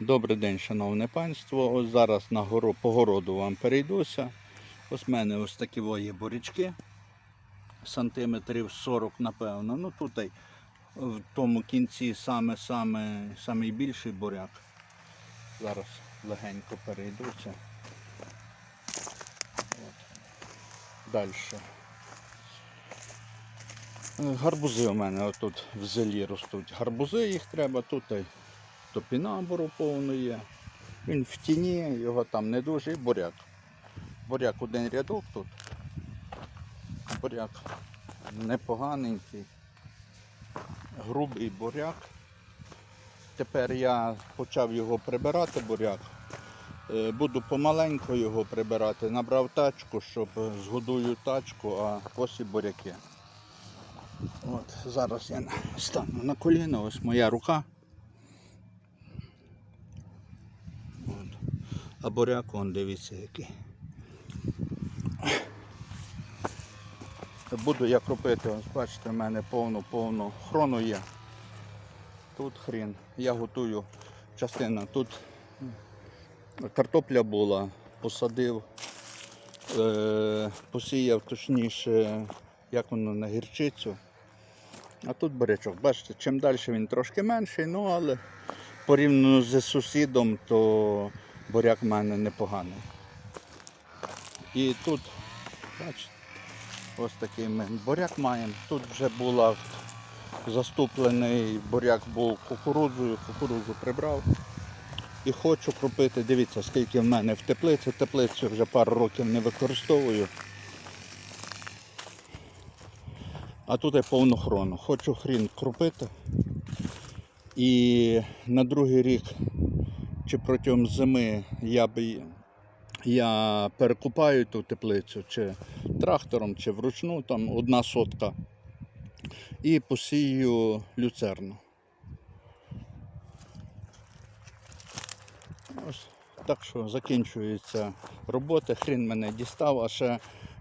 Добрий день, шановне панство. Ось зараз на гору, по городу вам перейдуся. Ось в мене ось такі є бурячки. Сантиметрів 40, напевно. Ну тут в тому кінці саме, саме, самий більший буряк. Зараз легенько перейдуся. От. Далі. Гарбузи у мене отут в зелі ростуть. Гарбузи їх треба тут. Топінамбуру повно є. Він в тіні, його там не дуже і буряк. Буряк один рядок тут. Буряк непоганенький, грубий буряк. Тепер я почав його прибирати, буряк. Е, Буду помаленьку його прибирати. Набрав тачку, щоб згодую тачку, а ось буряки. От, зараз я стану на коліна, ось моя рука. А буряк, вон дивіться який. Буду я кропити, ось бачите, в мене повно-повно хрону є. Тут хрін. Я готую частина. Тут картопля була, посадив, е, посіяв точніше, як воно на гірчицю. А тут бурячок. Бачите, чим далі він трошки менший, ну але порівняно з сусідом, то буряк в мене непоганий. І тут, бачите, ось такий ми буряк маємо. Тут вже була заступлений буряк був кукурудзою, кукурудзу прибрав. І хочу кропити, дивіться, скільки в мене в теплиці. Теплицю вже пару років не використовую. А тут я повну хрону. Хочу хрін кропити. І на другий рік чи протягом зими я би я перекупаю ту теплицю, чи трактором, чи вручну, там одна сотка. І посію люцерну. Ось так що закінчується робота. Хрін мене дістав, а ще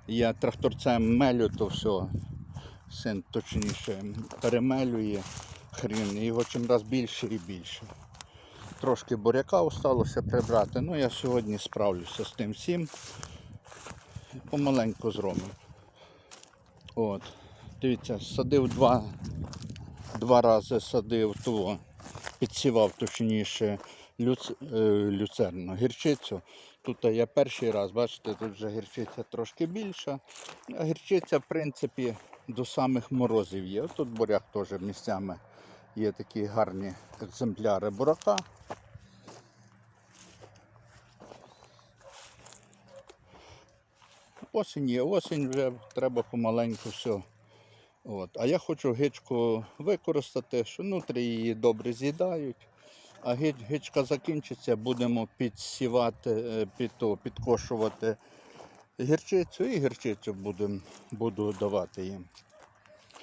я тракторцем мелю, то все. Син точніше перемелює хрін, його чим раз більше і більше. Трошки буряка осталося прибрати. Ну я сьогодні справлюся з тим всім. Помаленьку зробимо. От. Дивіться, садив два, два рази садив того, підсівав точніше люц, е, люцерну, гірчицю. Тут я перший раз, бачите, тут вже гірчиця трошки більша. А гірчиця, в принципі, до самих морозів є. Тут буряк теж місцями є такі гарні екземпляри бурака. Осінь є, осінь вже треба помаленьку все. От. А я хочу гичку використати, що внутрі її добре з'їдають. А гич- гичка закінчиться, будемо підсівати, е, під, підкошувати гірчицю і гірчицю будем, буду давати їм.